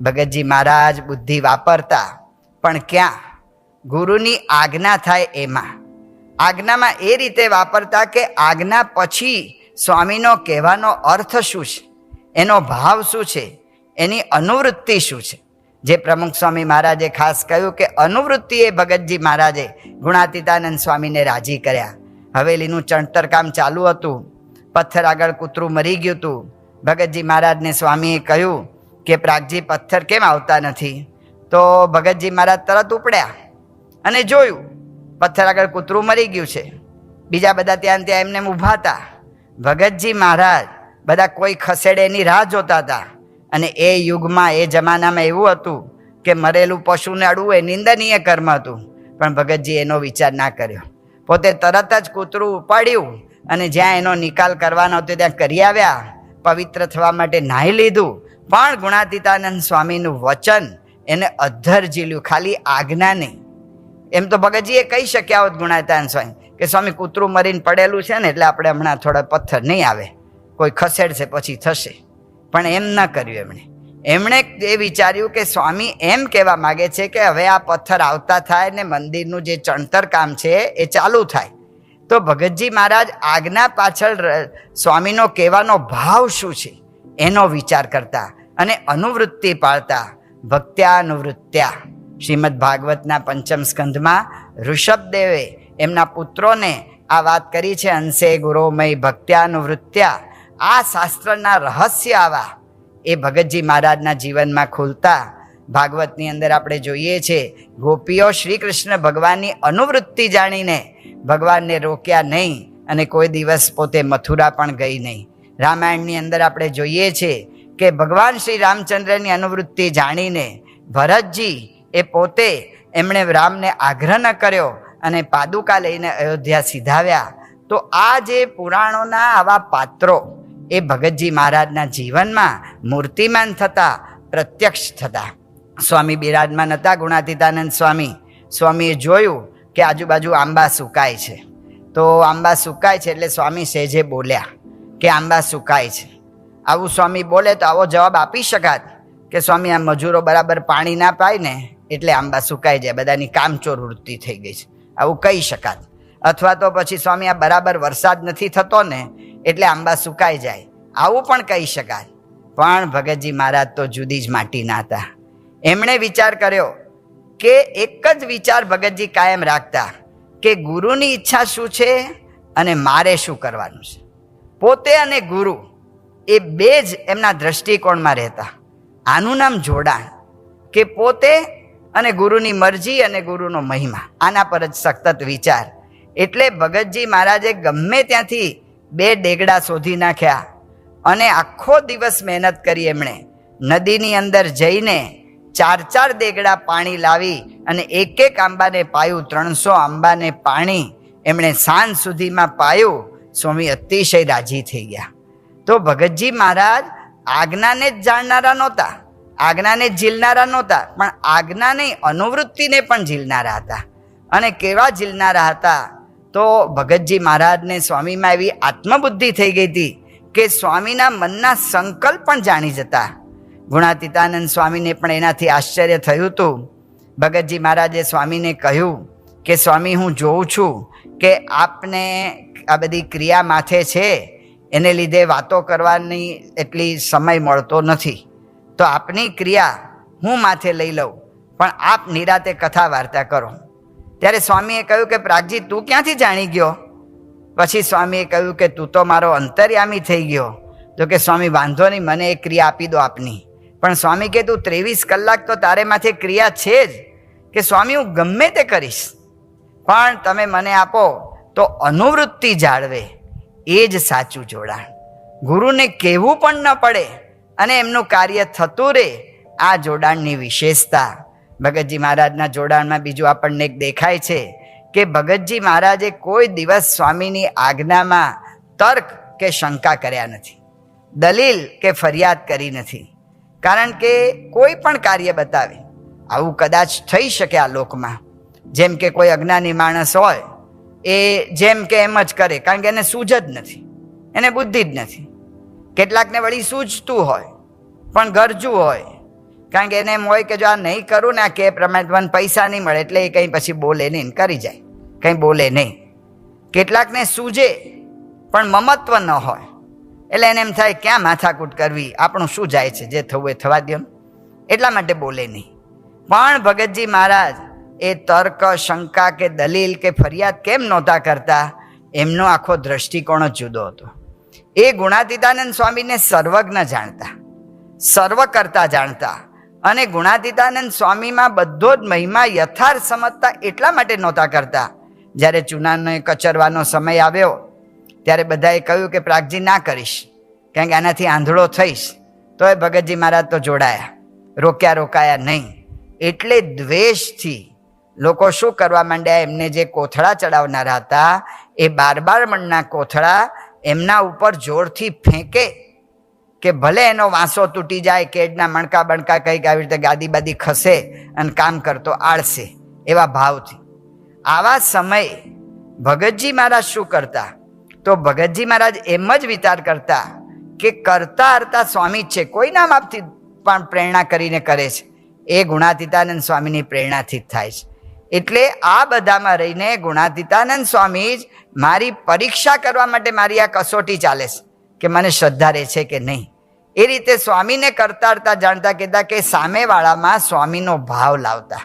ભગતજી મહારાજ બુદ્ધિ વાપરતા, પણ ક્યાં? ગુરુની આજ્ઞા થાય એમાં. આજ્ઞામાં એ રીતે વાપરતા કે આજ્ઞા પછી સ્વામીનો કહેવાનો અર્થ શું છે? એનો ભાવ શું છે? એની અનુવૃત્તિ શું છે? જે પ્રમુખ સ્વામી મહારાજે ખાસ કહ્યું કે અનુવૃત્તિ એ ભગતજી મહારાજે ગુણાતીતાનંદ સ્વામીને રાજી કર્યા. હવેલીનું ચણતર કામ ચાલુ હતું, પથ્થર આગળ કૂતરું મરી ગયું હતું. ભગતજી મહારાજને સ્વામીએ કહ્યું કે પ્રાગજી પથ્થર કેમ આવતા નથી? તો ભગતજી મહારાજ તરત ઉપડ્યા અને જોયું, પથ્થર આગળ કૂતરું મરી ગયું છે. બીજા બધા ત્યાં ત્યાં એમને ઊભા હતા. ભગતજી મહારાજ બધા કોઈ ખસેડે એની રાહ જોતા હતા. અને એ યુગમાં, એ જમાનામાં એવું હતું કે મરેલું પશુને અડવું એ નિંદનીય કર્મ હતું. પણ ભગતજી એનો વિચાર ના કર્યો. પોતે તરત જ કૂતરું ઉપાડ્યું અને જ્યાં એનો નિકાલ કરવાનો હતો ત્યાં કરી આવ્યા. પવિત્ર થવા માટે નાહી લીધું. પણ ગુણાતીતાનંદ સ્વામીનું વચન એને અધ્ધર ઝીલ્યું, ખાલી આજ્ઞા નહીં. એમ તો ભગતજીએ કહી શક્યા હોત ગુણાતીતાનંદ સ્વામી, કે સ્વામી કૂતરું મરીને પડેલું છે ને એટલે આપણે હમણાં થોડા પથ્થર નહીં આવે. કોઈ ખસેડશે પછી થશે. પણ એમ ન કર્યું એમણે. એમણે એ વિચાર્યું કે સ્વામી એમ કહેવા માગે છે કે હવે આ પથ્થર આવતા થાય ને મંદિરનું જે ચણતર કામ છે એ ચાલુ થાય. તો ભગતજી મહારાજ આજ્ઞા પાછળ સ્વામીનો કહેવાનો ભાવ શું છે? એનો વિચાર કરતા અને અનુવૃત્તિ પાળતા ભક્ત્યાનુવૃત્ત્યા. શ્રીમદ ભાગવતના પંચમ સ્કંધમાં ઋષભદેવે એમના પુત્રોને આ વાત કરી છે, અંશે ગુરોમય ભક્ત્યાનુવૃત્ત્યા. આ શાસ્ત્રના રહસ્ય આવા. એ ભગતજી મહારાજના જીવનમાં ખુલતા ભાગવતની અંદર આપણે જોઈએ છે, ગોપીઓ શ્રી કૃષ્ણ ભગવાનની અનુવૃત્તિ જાણીને ભગવાનને રોક્યા નહીં અને કોઈ દિવસ પોતે મથુરા પણ ગઈ નહીં. રામાયણની અંદર આપણે જોઈએ છે કે ભગવાન શ્રી રામચંદ્રની અનુવૃત્તિ જાણીને ભરતજી એ પોતે એમણે રામને આગ્રહ ન કર્યો અને પાદુકા લઈને અયોધ્યા સીધાવ્યા. તો આ જે પુરાણોના આવા પાત્રો એ ભગતજી મહારાજના જીવનમાં મૂર્તિમાન થતા, પ્રત્યક્ષ થતા. સ્વામી બિરાજમાન હતા ગુણાતીતાનંદ સ્વામી. સ્વામીએ જોયું કે આજુબાજુ આંબા સુકાય છે. તો આંબા સુકાય છે એટલે સ્વામી સેજે બોલ્યા કે આંબા સુકાય છે. આવું સ્વામી બોલે તો આવો જવાબ આપી શકાત કે સ્વામી, આ મજૂરો બરાબર પાણી ના પાય ને એટલે આંબા સુકાઈ જાય, બધાની કામચોર વૃત્તિ થઈ ગઈ છે. આવું કહી શકાત. અથવા તો પછી સ્વામી, આ બરાબર વરસાદ નથી થતો ને એટલે આંબા સુકાઈ જાય. આવું પણ કહી શકાય પણ ભગતજી મહારાજ તો જુદી જ માટીના હતા. એમણે વિચાર કર્યો કે એક જ વિચાર ભગતજી કાયમ રાખતા કે ગુરુની ઈચ્છા શું છે અને મારે શું કરવાનું છે? પોતે અને ગુરુ એ બે જ એમના દ્રષ્ટિકોણમાં રહેતા. આનું નામ જોડાણ કે પોતે અને ગુરુની મરજી અને ગુરુનો મહિમા. આના પર જ સતત વિચાર. એટલે ભગતજી મહારાજે ગમે ત્યાંથી બે ડેગડા શોધી નાખ્યા અને આખો દિવસ મહેનત કરી એમણે. નદીની અંદર જઈને ચાર ચાર દેગડા પાણી લાવી અને એક એક આંબાને પાયું, ત્રણસો આંબાને પાણી એમણે સાંજ સુધીમાં પાયું. સ્વામી અતિશય રાજી થઈ ગયા. તો ભગતજી મહારાજ આજ્ઞાને જ જાણનારા નહોતા, આજ્ઞાને ઝીલનારા નહોતા, પણ આજ્ઞા નહીં અનુવૃત્તિને પણ ઝીલનારા હતા. અને કેવા ઝીલનારા હતા? તો ભગતજી મહારાજને સ્વામીમાં એવી આત્મબુદ્ધિ થઈ ગઈ હતી કે સ્વામીના મનના સંકલ્પ પણ જાણી જતા. ગુણાતીતાનંદ સ્વામીને પણ એનાથી આશ્ચર્ય થયું હતું. ભગતજી મહારાજે સ્વામીને કહ્યું કે, સ્વામી, હું જોઉં છું કે આપને આ બધી ક્રિયા માથે છે. એને લીધે વાતો કરવાની એટલી સમય મળતો નથી. તો આપની ક્રિયા હું માથે લઈ લઉં, પણ આપ નિરાતે કથા વાર્તા કરો. ત્યારે સ્વામીએ કહ્યું કે, પ્રાગજી, તું ક્યાંથી જાણી ગયો? પછી સ્વામીએ કહ્યું કે, તું તો મારો અંતર્યામી થઈ ગયો. તો કે, સ્વામી, વાંધો નહીં, મને એ ક્રિયા આપી દો આપની. પણ સ્વામી કે, તું ત્રેવીસ કલાક તો તારે માથે ક્રિયા છે જ. કે, સ્વામી, હું ગમે તે કરીશ, પણ તમે મને આપો તો અનુવૃત્તિ જાળવે. એ જ સાચું જોડાણ. ગુરુને કહેવું પણ ન પડે અને એમનું કાર્ય થતું રહે આ જોડાણની વિશેષતા. ભગતજી મહારાજના જોડાણમાં બીજું આપણને એક દેખાય છે કે ભગતજી મહારાજે કોઈ દિવસ સ્વામીની આજ્ઞામાં તર્ક કે શંકા કર્યા નથી, દલીલ કે ફરિયાદ કરી નથી. કારણ કે કોઈ પણ કાર્ય બતાવે, આવું કદાચ થઈ શકે આ લોકમાં. જેમ કે કોઈ અજ્ઞાની માણસ હોય એ જેમ કે એમ જ કરે, કારણ કે એને સૂઝ જ નથી, એને બુદ્ધિ જ નથી. કેટલાકને વળી સૂઝતું હોય, પણ ગરજું હોય, કારણ કે એને એમ હોય કે જો આ નહીં કરું ને આ કે પ્રમાણે મને પૈસા નહીં મળે, એટલે એ કંઈ પછી બોલે નહીં કરી જાય, કંઈ બોલે નહીં. કેટલાકને સૂજે, પણ મમત્વ ન હોય, એટલે એને એમ થાય, ક્યાં માથાકૂટ કરવી? આપણું શું જાય છે? જે થવું એ થવા દો એટલા માટે બોલે નહીં. પણ ભગતજી મહારાજ એ તર્ક, શંકા કે દલીલ કે ફરિયાદ કેમ નહોતા કરતા? એમનો આખો દ્રષ્ટિકોણ જ જુદો હતો. એ ગુણાતીતાનંદ સ્વામીને સર્વજ્ઞ જાણતા, સર્વ કરતા જાણતા અને ગુણાતીતાનંદ સ્વામીમાં બધો જ મહિમા યથાર્થ સમજતા એટલા માટે નહોતા કરતા. જ્યારે ચૂનાને કચરવાનો સમય આવ્યો, ત્યારે બધાએ કહ્યું કે પ્રાગજી ના કરીશ, કારણ કે આનાથી આંધળો થઈશ. તો એ ભગતજી મહારાજ તો જોડાયા, રોક્યા રોકાયા નહીં. એટલે દ્વેષથી લોકો શું કરવા માંડ્યા? એમને જે કોથળા ચડાવનારા હતા, એ બાર બાર મણના કોથળા એમના ઉપર જોરથી ફેંકે કે ભલે એનો વાંસો તૂટી જાય, કેડના મણકા બણકા કંઈક આવી રીતે ગાદી બાદી ખસે અને કામ કરતો આળસે, એવા ભાવથી. આવા સમયે ભગતજી મહારાજ શું કરતા? તો ભગતજી મહારાજ એમ જ વિચાર કરતા કે કરતા હરતા સ્વામી જ છે. કોઈના માપથી પણ પ્રેરણા કરીને કરે છે. એ ગુણાતીતાનંદ સ્વામીની પ્રેરણાથી જ થાય છે. એટલે આ બધામાં રહીને ગુણાતીતાનંદ સ્વામી જ મારી પરીક્ષા કરવા માટે મારી આ કસોટી ચાલે છે કે મને શ્રદ્ધા રહે છે કે નહીં. એ રીતે સ્વામીને કરતા કરતા જાણતા કહેતા કે સામેવાળામાં સ્વામીનો ભાવ લાવતા.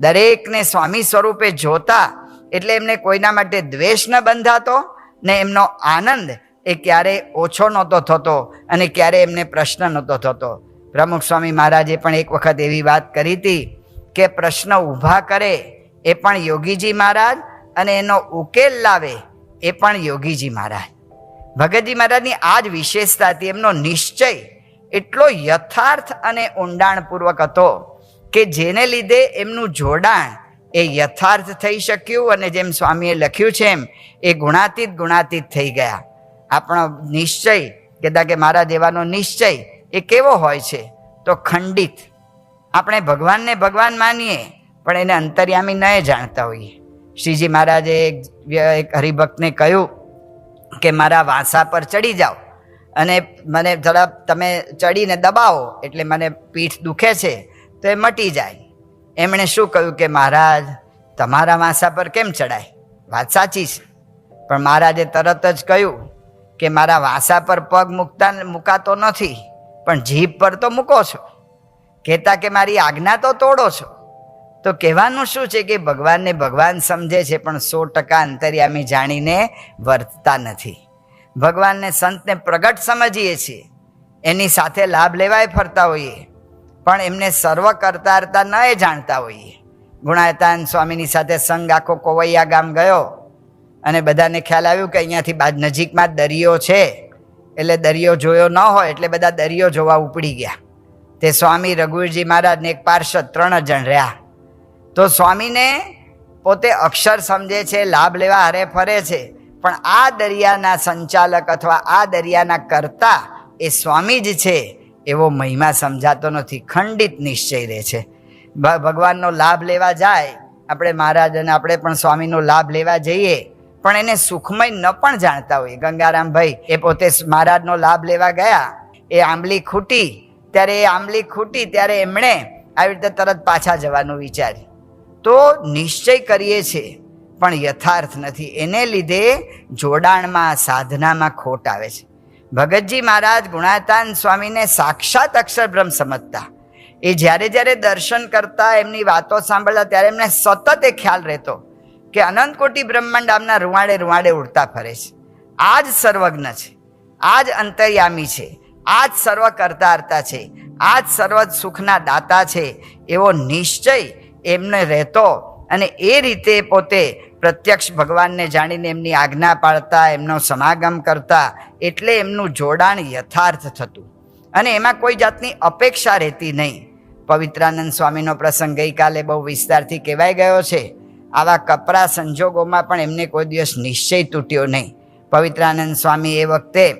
દરેકને સ્વામી સ્વરૂપે જોતા એટલે એમને કોઈના માટે દ્વેષ ન બંધાતો ને એમનો આનંદ એ ક્યારે ઓછો નહોતો થતો અને ક્યારે એમને પ્રશ્ન નહોતો થતો. પ્રમુખ સ્વામી મહારાજે પણ એક વખત એવી વાત કરી હતી કે પ્રશ્ન ઊભા કરે એ પણ યોગીજી મહારાજ અને એનો ઉકેલ લાવે એ પણ યોગીજી મહારાજ. ભગતજી મહારાજની આ જ વિશેષતા હતી, એમનો નિશ્ચય એટલો યથાર્થ અને ઊંડાણપૂર્વક હતો કે જેને લીધે એમનું જોડાણ એ યથાર્થ થઈ શક્યું અને જેમ સ્વામીએ લખ્યું છે એમ, એ ગુણાતીત ગુણાતીત થઈ ગયા. આપણો નિશ્ચય કહેતા કે મારા દેવાનો નિશ્ચય એ કેવો હોય છે, તો ખંડિત. આપણે ભગવાનને ભગવાન માનીએ પણ એને અંતર્યામી ન જાણતા હોઈએ. શ્રીજી મહારાજે એક હરિભક્તને કહ્યું કે મારા વાંસા પર ચડી જાઓ અને મને જરા તમે ચડીને દબાવો એટલે મને પીઠ દુખે છે તો એ મટી જાય. એમણે શું કહ્યું કે મહારાજ, તમારા વાંસા પર કેમ ચડાય? વાત સાચી છે. પણ મહારાજે તરત જ કહ્યું કે મારા વાંસા પર પગ મૂકતા મૂકાતો નથી, પણ જીભ પર તો મૂકો છો. કહેતા કે મારી આજ્ઞા તો તોડો છો. તો કહેવાનું શું છે કે ભગવાનને ભગવાન સમજે છે, પણ સો ટકા અંતર્યામી જાણીને વર્તતા નથી. ભગવાનને સંતને પ્રગટ સમજીએ છીએ. એની સાથે લાભ લેવાય ફરતા હોઈએ, પણ એમને સર્વ કરતા ન એ જાણતા હોઈએ. ગુણાયતાન સ્વામીની સાથે સંગ આખો કોવૈયા ગામ ગયો અને બધાને ખ્યાલ આવ્યું કે અહીંયાથી બાદ નજીકમાં દરિયો છે, એટલે દરિયો જોયો ન હોય, એટલે બધા દરિયો જોવા ઉપડી ગયા. તે સ્વામી રઘુવીરજી મહારાજને એક પાર્ષદ ત્રણ જણ રહ્યા. તો સ્વામીને પોતે અક્ષર સમજે છે, લાભ લેવા હારે ફરે છે. પણ આ દરિયાના સંચાલક અથવા આ દરિયાના કરતા એ સ્વામી જ છે એવો મહિમા સમજાતો નથી, ખંડિત નિશ્ચય રહે છે. ભગવાનનો લાભ લેવા જાય, આપણે મહારાજ અને આપણે પણ સ્વામીનો લાભ લેવા જઈએ, પણ એને સુખમય ન પણ જાણતા હોઈએ ગંગારામભાઈ એ પોતે મહારાજનો લાભ લેવા ગયા, એ આંબલી ખૂટી, ત્યારે એ આંબલી ખૂટી, ત્યારે એમણે આવી રીતે તરત પાછા જવાનું વિચાર્યું. તો નિશ્ચય કરીએ છીએ, પણ યથાર્થ નથી. એને લીધે જોડાણમાં, સાધનામાં ખોટ આવે છે. ભગતજી મહારાજ ગુણાતાન સ્વામીને સાક્ષાત અક્ષર બ્રહ્મ સમજતા. એ જ્યારે જ્યારે દર્શન કરતા, એમની વાતો સાંભળતા, ત્યારે એમને સતત એ ખ્યાલ રહેતો કે અનંત કોટી બ્રહ્માંડ આમના રૂવાડે રૂવાડે ઉડતા ફરે છે. આ જ સર્વજ્ઞ છે. આ જ અંતર્યામી છે. આ જ સર્વ કરતા છે. આ જ સર્વ સુખના દાતા છે. એવો નિશ્ચય એમને રહેતો અને એ રીતે પોતે પ્રત્યક્ષ ભગવાનને જાણીને એમની આજ્ઞા પાળતા, એમનો સમાગમ કરતા, એટલે એમનું જોડાણ યથાર્થ થતું. અને એમાં કોઈ જાતની અપેક્ષા રહેતી નહીં. પવિત્રાનંદ સ્વામીનો પ્રસંગ ગઈકાલે બહુ વિસ્તારથી કહેવાઈ ગયો છે. આવા કપરા સંજોગોમાં પણ એમને કોઈ દિવસ નિશ્ચય તૂટ્યો નહીં. પવિત્રાનંદ સ્વામી એ વખતે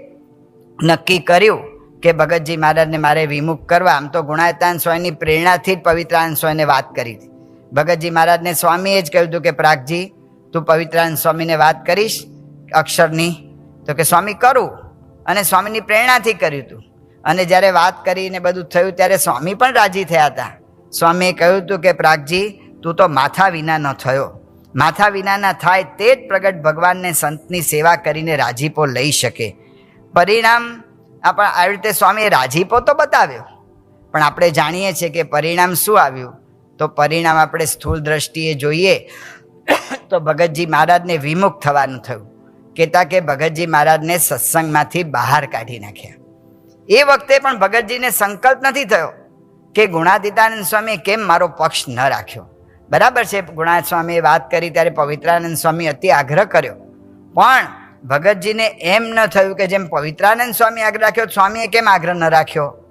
નક્કી કર્યું કે, ભગતજી મહારાજને મારે વિમુખ કરવા. આમ તો ગુણાયતાન સ્વામીની પ્રેરણાથી જ પવિત્રાનંદ સ્વામીને વાત કરી હતી. ભગતજી મહારાજને સ્વામીએ જ કહ્યું હતું કે, પ્રાગજી, તું પવિત્રાન સ્વામીને વાત કરીશ અક્ષરની. તો કે, સ્વામી, કરું. અને સ્વામીની પ્રેરણાથી કર્યું હતું અને જ્યારે વાત કરીને બધું થયું, ત્યારે સ્વામી પણ રાજી થયા હતા. સ્વામીએ કહ્યું હતું કે, પ્રાગજી, તું તો માથા વિના ન થયો. માથા વિનાના થાય તે જ પ્રગટ ભગવાનને સંતની સેવા કરીને રાજીપો લઈ શકે. પરિણામ આપણા આવી રીતે સ્વામીએ રાજીપો તો બતાવ્યો. પણ આપણે જાણીએ છીએ કે પરિણામ શું આવ્યું? તો પરિણામ આપણે સ્થૂળ દ્રષ્ટિએ જોઈએ તો ભગતજી મહારાજને વિમુખ થવાનું થયું. કહેતા કે ભગતજી મહારાજને સત્સંગમાંથી બહાર કાઢી નાખ્યા. એ વખતે પણ ભગતજીને સંકલ્પ નથી થયો કે ગુણાતીતાનંદ સ્વામીએ કેમ મારો પક્ષ ન રાખ્યો. બરાબર છે ગુણાત સ્વામીએ વાત કરી ત્યારે પવિત્રાનંદ સ્વામી અતિ આગ્રહ કર્યો. પણ ભગતજીને એમ ન થયું કે જેમ પવિત્રાનંદ સ્વામી આગ્રહ રાખ્યો, સ્વામીએ કેમ આગ્રહ ન રાખ્યો?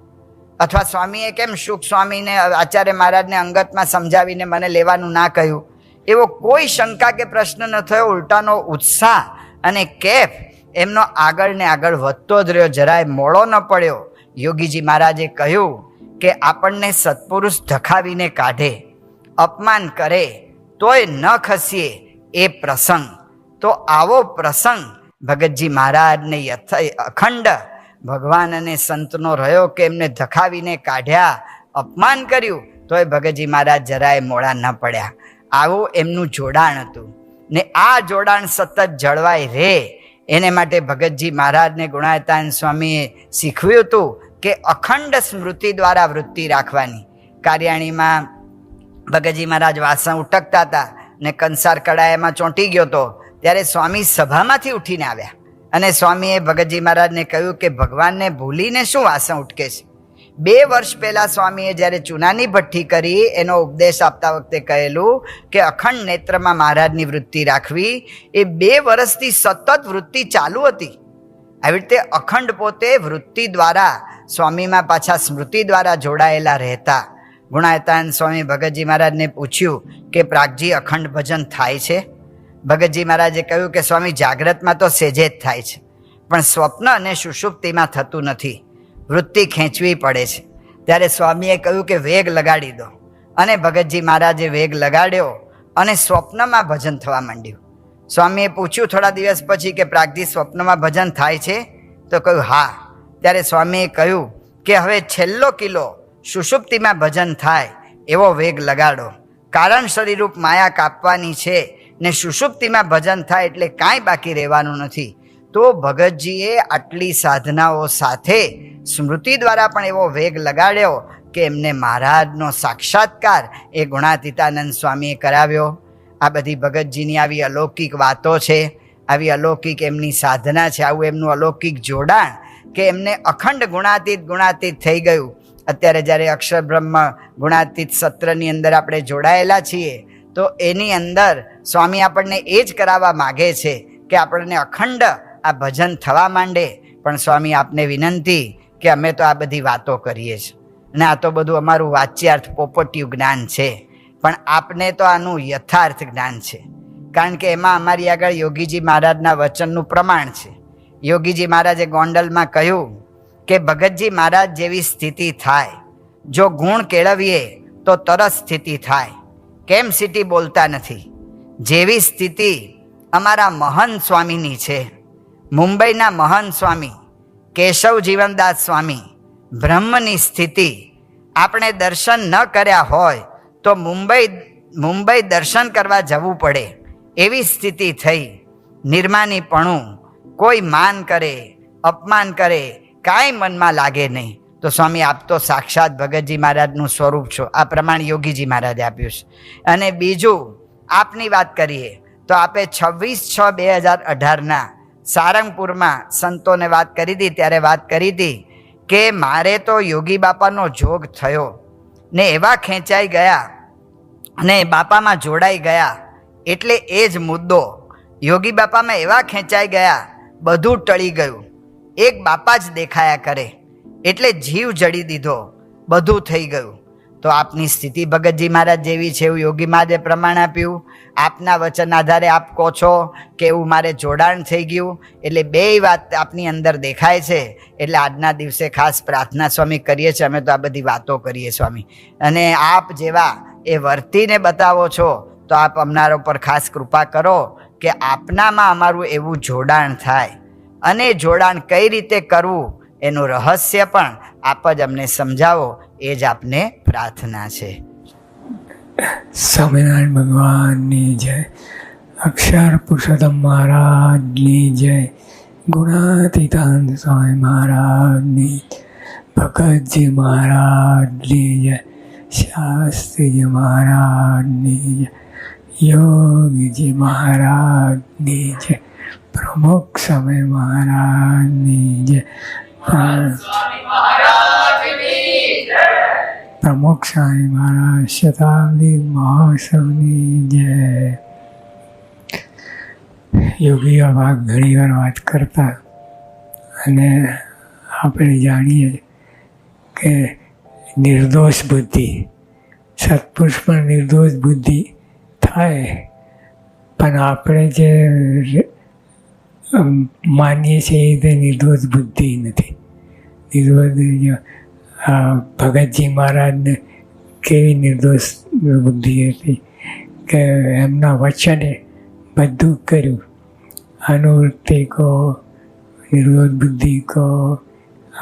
અથવા સ્વામીએ કેમ સુખ સ્વામીને આચાર્ય મહારાજને અંગતમાં સમજાવીને મને લેવાનું ના કહ્યું? એવો કોઈ શંકા કે પ્રશ્ન ન થયો, ઉલટાનો ઉત્સાહ અને કેફ એમનો આગળ ને આગળ વધતો જ રહ્યો. જરાય મોડો ન પડ્યો. યોગીજી મહારાજે કહ્યું કે આપણને સત્પુરુષ ધખાવીને કાઢે, અપમાન કરે, તોય ન ખસીએ એ પ્રસંગ. તો આવો પ્રસંગ ભગતજી મહારાજને યથ અખંડ ભગવાન અને સંતનો રહ્યો કે એમને ધખાવીને કાઢ્યા, અપમાન કર્યું, તોય ભગતજી મહારાજ જરાય મોડા ન પડ્યા. આવું એમનું જોડાણ હતું. ને આ જોડાણ સતત જળવાય રહે. એને માટે ભગતજી મહારાજને ગુણાયતાન સ્વામીએ શીખવ્યું હતું કે અખંડ સ્મૃતિ દ્વારા વૃત્તિ રાખવાની. કાર્યાણીમાં ભગતજી મહારાજ વાસણ ઉટકતા હતા ને કંસાર કડાયામાં ચોંટી ગયો હતો. ત્યારે સ્વામી સભામાંથી ઉઠીને આવ્યા. અને સ્વામીએ ભગતજી મહારાજને કહ્યું કે ભગવાનને ભૂલીને શું વાસણ ઉટકે છે? બે વર્ષ પહેલાં સ્વામીએ જ્યારે ચૂનાની ભઠ્ઠી કરી, એનો ઉપદેશ આપતા વખતે કહેલું કે અખંડ નેત્રમાં મહારાજની વૃત્તિ રાખવી, એ બે વર્ષથી સતત વૃત્તિ ચાલુ હતી. આવી રીતે અખંડ પોતે વૃત્તિ દ્વારા, સ્વામીમાં પાછા સ્મૃતિ દ્વારા જોડાયેલા રહેતા. ગુણાયતાન સ્વામી ભગતજી મહારાજને પૂછ્યું કે પ્રાગજી, અખંડ ભજન થાય છે? ભગતજી મહારાજે કહ્યું કે, સ્વામી, જાગ્રતમાં તો સેજે જ થાય છે, પણ સ્વપ્ન અને સુષુપ્તિમાં થતું નથી. વૃત્તિ ખેંચવી પડે છે. ત્યારે સ્વામીએ કહ્યું કે, વેગ લગાડી દો. અને ભગતજી મહારાજે વેગ લગાડ્યો અને સ્વપ્નમાં ભજન થવા માંડ્યું. સ્વામીએ પૂછ્યું થોડા દિવસ પછી કે પ્રાગજી સ્વપ્નમાં ભજન થાય છે? તો કહ્યું, હા. ત્યારે સ્વામીએ કહ્યું કે, હવે છેલ્લો કિલો સુષુપ્તિમાં ભજન થાય, એવો વેગ લગાડો. કારણ શરીરૂપ માયા કાપવાની છે ને સુષુપ્તિમાં ભજન થાય એટલે કાંઈ બાકી રહેવાનું નથી. તો ભગતજીએ આટલી સાધનાઓ સાથે સ્મૃતિ દ્વારા પણ એવો વેગ લગાડ્યો કે એમને મહારાજનો સાક્ષાત્કાર એ ગુણાતીતાનંદ સ્વામીએ કરાવ્યો. આ બધી ભગતજીની આવી અલૌકિક વાતો છે, આવી અલૌકિક એમની સાધના છે, આવું એમનું અલૌકિક જોડાણ કે એમને અખંડ ગુણાતીત ગુણાતીત થઈ ગયું. અત્યારે જ્યારે અક્ષર બ્રહ્મ ગુણાતીત સત્રની અંદર આપણે જોડાયેલા છીએ તો એની અંદર સ્વામી આપણને એ જ કરાવવા માગે છે કે આપણને અખંડ આ ભજન થવા માંડે. પણ સ્વામી આપને વિનંતી કે અમે તો આ બધી વાતો કરીએ છીએ. અને આ તો બધું અમારું વાચ્યાર્થ પોપટિયું જ્ઞાન છે. પણ આપને તો આનું યથાર્થ જ્ઞાન છે. કારણ કે એમાં અમારી આગળ યોગીજી મહારાજના વચનનું પ્રમાણ છે. યોગીજી મહારાજે ગોંડલમાં કહ્યું કે, ભગતજી મહારાજ જેવી સ્થિતિ થાય. જો ગુણ કેળવીએ તો તરત સ્થિતિ થાય. કેમ સિટી બોલતા નથી? જેવી સ્થિતિ અમારા મહંત સ્વામીની છે. મુંબઈના મહંત સ્વામી કેશવ જીવનદાસ સ્વામી બ્રહ્મની સ્થિતિ આપણે દર્શન ન કર્યા હોય તો મુંબઈ મુંબઈ દર્શન કરવા જવું પડે. એવી સ્થિતિ થઈ. નિર્માનીપણું કોઈ માન કરે, અપમાન કરે કાંઈ મનમાં લાગે નહીં. તો સ્વામી, આપ તો સાક્ષાત ભગતજી મહારાજનું સ્વરૂપ છો. આ પ્રમાણે યોગીજી મહારાજે આપ્યું છે. અને બીજું, આપની વાત કરીએ, તો આપે છવ્વીસ છ બે હજાર અઢારના સારંગપુરમાં સંતોને વાત કરી હતી. ત્યારે વાત કરી હતી કે, મારે તો યોગી બાપાનો જોગ થયો. ને એવા ખેંચાઈ ગયા અને બાપામાં જોડાઈ ગયા. એટલે એ જ મુદ્દો, યોગી બાપામાં એવા ખેંચાઈ ગયા, બધું ટળી ગયું. એક બાપા જ દેખાયા કરે. એટલે જીવ જડી દીધો. બધું થઈ ગયું. તો આપની સ્થિતિ ભગતજી મહારાજ જેવી છે એવું યોગી મહારાજે પ્રમાણ આપ્યું. આપના વચન આધારે આપ કહો છો કે એવું મારે જોડાણ થઈ ગયું. એટલે બેય વાત આપની અંદર દેખાય છે. એટલે આજના દિવસે ખાસ પ્રાર્થના સ્વામી કરીએ છીએ. અમે તો આ બધી વાતો કરીએ સ્વામી. અને આપ જેવા એ વર્તીને બતાવો છો, તો આપ અમનાર ઉપર ખાસ કૃપા કરો કે આપનામાં અમારું એવું જોડાણ થાય. અને જોડાણ કઈ રીતે કરવું? એનું રહસ્ય પણ આપ જ અમને સમજાવો, એ જ આપને પ્રાર્થના છે. સ્વામિનારાયણ ભગવાનની જય. અક્ષર પુરુષોત્તમ મહારાજની જય. ગુણાતીતાનંદ સ્વામી મહારાજની ભગતજી મહારાજની જય. શાસ્ત્રીજી મહારાજની જય. યોગીજી મહારાજની જય. પ્રમુખ સ્વામી મહારાજની જય. પ્રમુખ સ્વામી મહારાજ શતાબ્દી મહોત્સવની જે યોગીઓ ભાગ ઘણી વાર વાત કરતા અને આપણે જાણીએ કે નિર્દોષ બુદ્ધિ, સત્પુરુષ પણ નિર્દોષ બુદ્ધિ થાય. પણ આપણે જે માનીએ છીએ તે નિર્દોષ બુદ્ધિ નથી. નિર્દોષ ભગતજી મહારાજને કેવી નિર્દોષ બુદ્ધિ હતી કે એમના વચને બધું કર્યું. અનુવૃત્તિ કહો, નિર્દોષ બુદ્ધિ કહો,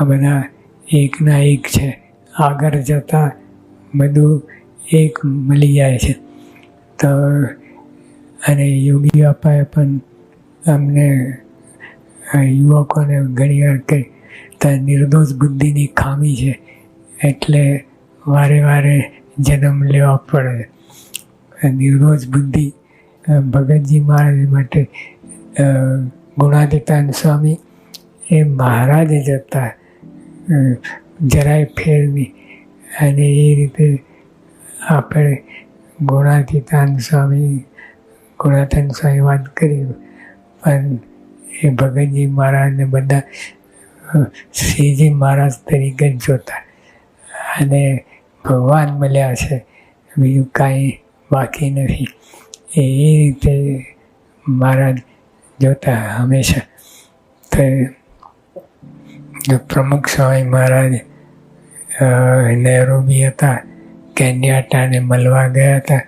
આ બધા એકના એક છે. આગળ જતાં બધું એક મળી જાય છે. તો અને યોગી બાપાએ પણ અમને યુવકોને ઘણી વાર કહી ત્યાં નિર્દોષ બુદ્ધિની ખામી છે એટલે વારે વારે જન્મ લેવા પડે. નિર્દોષ બુદ્ધિ ભગતજી મહારાજ માટે ગુણાતીતાન સ્વામી એ મહારાજ જ હતા. જરાય ફેર અને એ રીતે આપણે ગુણાતીતાન સ્વામી ગુણાતીતાન સ્વામી વાત કરી. પણ એ ભગતજી મહારાજને બધા શ્રીજી મહારાજ તરીકે જ જોતા. અને ભગવાન મળ્યા છે. બીજું કાંઈ બાકી નથી. એ રીતે મહારાજ જોતા હંમેશા. તો પ્રમુખ સ્વામી મહારાજ નૈરોબી હતા, કેન્યાટાને મળવા ગયા હતા.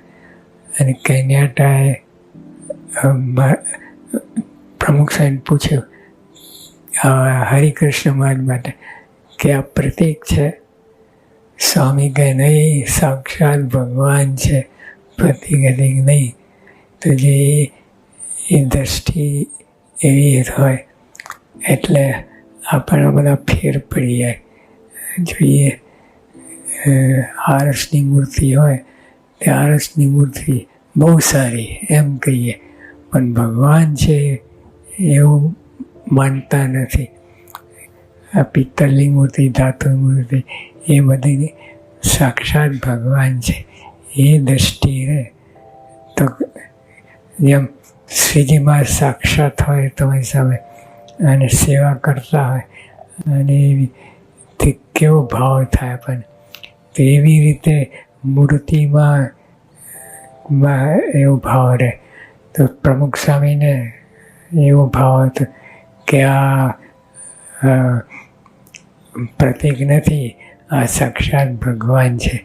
અને કેન્યાટાએ પ્રમુખ સાહેબ પૂછ્યું હરિકૃષ્ણ મહારાજ માટે કે આ પ્રતીક છે? સ્વામી કહે, નહીં, સાક્ષાત ભગવાન છે, પ્રતીક અધિક નહીં. તો જે એ દ્રષ્ટિ એવી હોય, એટલે આપણા બધા ફેર પડી જાય. જોઈએ આરસની મૂર્તિ હોય, તે આરસની મૂર્તિ બહુ સારી, એમ કહીએ. પણ ભગવાન છે એવું માનતા નથી. આ પિત્તળની મૂર્તિ ધાતુ મૂર્તિ એ બધી સાક્ષાત ભગવાન છે. એ દ્રષ્ટિ રહે તો જેમ શ્રીજીમાં સાક્ષાત હોય તમારી સામે અને સેવા કરતા હોય અને એવી કેવો ભાવ થાય પણ એવી રીતે મૂર્તિમાં એવો ભાવ રહે તો પ્રમુખ સ્વામીને એવો ભાવ હતો કે આ પ્રતિક નથી, આ સાક્ષાત ભગવાન છે.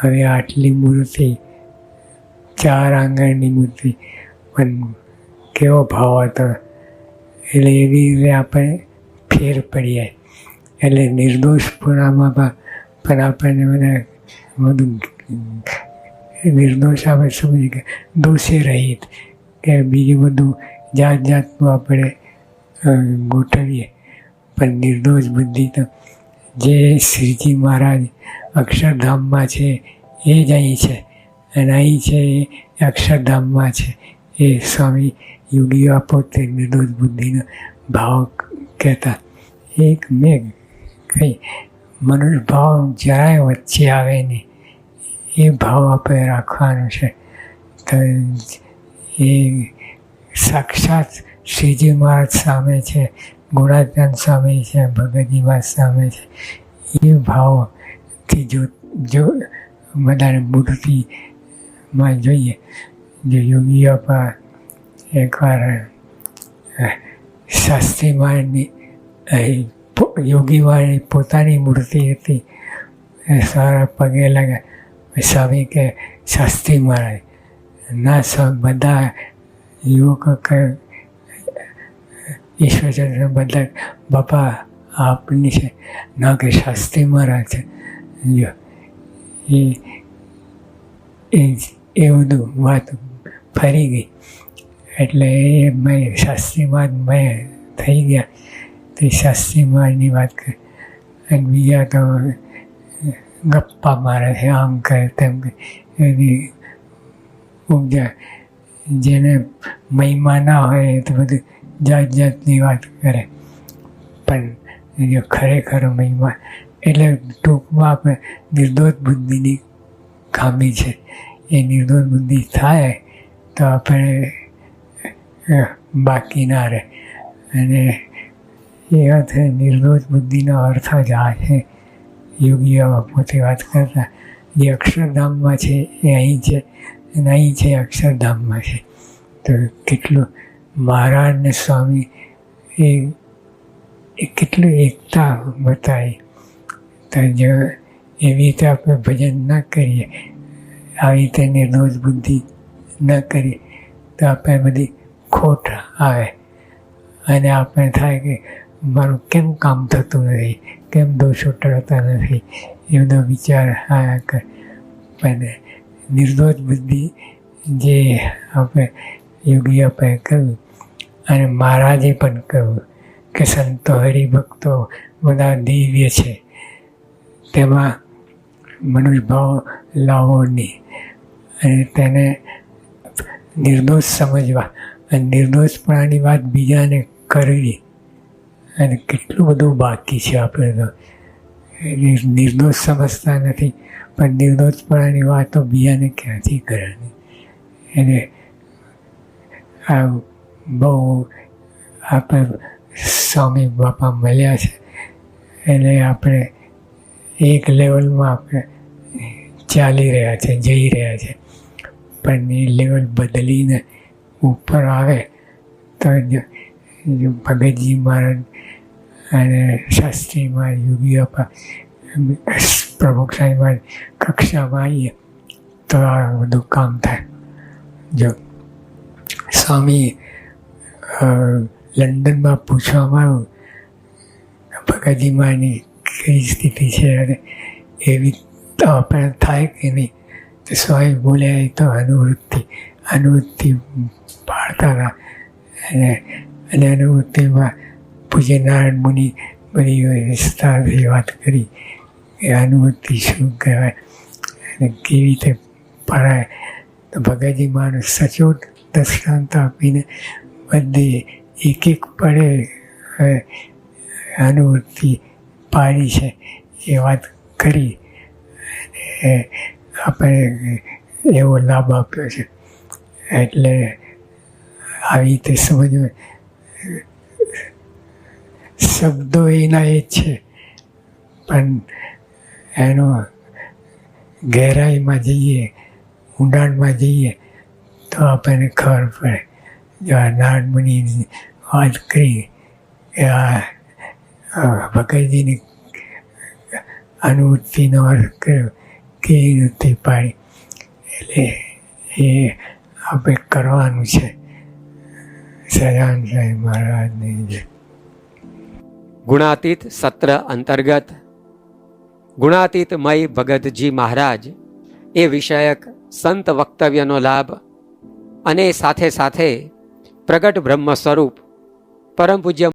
હવે આટલી મૂર્તિ, ચાર આંગણની મૂર્તિ, પણ કેવો ભાવ હતો? એટલે એવી રીતે આપણે ફેર પડી જાય. એટલે નિર્દોષપુરામાં પણ પણ આપણને બધા બધું નિર્દોષ આપણે સમજી કે દોષે રહિત. કે બીજું બધું જાત જાતનું આપણે ગોઠવીએ. પણ નિર્દોષ બુદ્ધિ તો જે શ્રીજી મહારાજ અક્ષરધામમાં છે, એ જ અહીં છે. અને અહીં છે એ અક્ષરધામમાં છે. એ સ્વામી યોગીઓ પોતે નિર્દોષ બુદ્ધિનો ભાવ કહેતા. એક મેઘ કંઈ મનુષ્ય ભાવ જરાય વચ્ચે આવે નહીં. એ ભાવ આપણે રાખવાનો છે. તો એ સાક્ષાત શ્રીજી મહારાજ સામે છે ગુણાત્યાન સ્વામી છે, ભગતજી મહારાજ સામે છે. એ ભાવથી જો જો બધાને મૂર્તિમાં જોઈએ, જો યોગી પર એકવાર શાસ્ત્રી મહારાજની યોગી મહારાજની પોતાની મૂર્તિ હતી. સારા પગે લાગ્યા. સ્વામી કે, શાસ્ત્રી મહારાજ, ના બધા યુવકો કે ઈશ્વરચંદ્ર બધા બાપા, આપની છે ના કે શાસ્ત્રી મહારાજ છે. જો, એ એ બધું વાત ફરી ગઈ. એટલે એ મેં શાસ્ત્રીમાં મેં થઈ ગયા. તે શાસ્ત્રીમાંની વાત કરી. અને બીજા તો ગપ્પા મારે છે, આમ કરે તેમ કરે. એની ઉપજા જેને મહિમા ના હોય એ તો બધું જાત જાતની વાત કરે. પણ જો ખરેખર મહિમા. એટલે ટૂંકમાં આપણે નિર્દોષ બુદ્ધિની ખામી છે. એ નિર્દોષ બુદ્ધિ થાય તો આપણે બાકી ના રહે. અને એ અર્થે નિર્દોષ બુદ્ધિનો અર્થ જ આ છે. યોગીઓ પોતે વાત કરતા. જે અક્ષરધામમાં છે એ અહીં છે. અને અહીં છે અક્ષરધામમાં છે. તો કેટલું મહારાજ ને સ્વામી એ એ કેટલું એકતા બતાવી. તો જો એવી રીતે આપણે ભજન ન કરીએ, આવી રીતે નિર્દોષ બુદ્ધિ ન કરીએ, તો આપણે બધી ખોટ આવે. અને આપણે થાય કે મારું કેમ કામ થતું નથી, કેમ દોષો ટળતા નથી એ બધો વિચાર આયા કર. પણ નિર્દોષ બુદ્ધિ જે આપણે યોગી આપણે કહ્યું અને મહારાજે પણ કહ્યું કે સંતો હરિભક્તો બધા દિવ્ય છે. તેમાં મનુષ્યભાવ લાવવો નહીં અને તેને નિર્દોષ સમજવા અને નિર્દોષપણાની વાત બીજાને કરવી અને કેટલું બધું બાકી છે આપણે તો. નિર્દોષ સમજતા નથી. પણ નિર્દોષપણાની વાતો બીજાને ક્યાંથી કરવાની? એને આ બહુ આપણે સ્વામી બાપા મળ્યા છે. એટલે આપણે એક લેવલમાં આપણે ચાલી રહ્યા છે, જઈ રહ્યા છે. પણ એ લેવલ બદલીને ઉપર આવે તો ભગતજી મહારાજ અને શાસ્ત્રીમાં યોગીઓમાં પ્રમુખ સાહેબમાં કક્ષામાં આવીએ તો આ બધું કામ થાય. જો સ્વામી લંડનમાં પૂછવામાં આવ્યું, ભગતજીમાંની કઈ સ્થિતિ છે અને એવી આપણે થાય કે નહીં? તો સ્વામી બોલ્યા તો અનુવૃત્તિ અનુવૃત્તિ પાડતા હતા. અને અને અનુવૃત્તિમાં પૂજ્ય નારાયણ મુનિ બધી વિસ્તારથી વાત કરી. એ અનુવૃત્તિ શું કહેવાય? અને કેવી રીતે પડાય? તો ભગતજી માનું સચોટ દૃષ્ટાંત આપીને બધી એક એક પડે અનુભૂતિ પાડી છે. એ વાત કરી. આપણે એવો લાભ આપ્યો છે. એટલે આવી રીતે સમજવું. શબ્દો એના એ જ છે. પણ એનો ગહેરાઈમાં જઈએ, ઊંડાણમાં જઈએ, તો આપણને ખબર પડે જો આ નારાયણ મુનિની વાત કરી, કે આ ભગતજીની અનુવૃત્તિનો અર્થ કર્યો કેવી રીતે પાડી. એટલે એ આપણે કરવાનું છે. સજાન સાહેબ મહારાજની જય ગુણાતીત સત્ર અંતર્ગત. ગુણાતીત મય ભગતજી મહારાજ એ વિષયક સંત વક્તવ્યનો લાભ અને સાથે સાથે પ્રગટ બ્રહ્મ સ્વરૂપ પરમ પૂજ્ય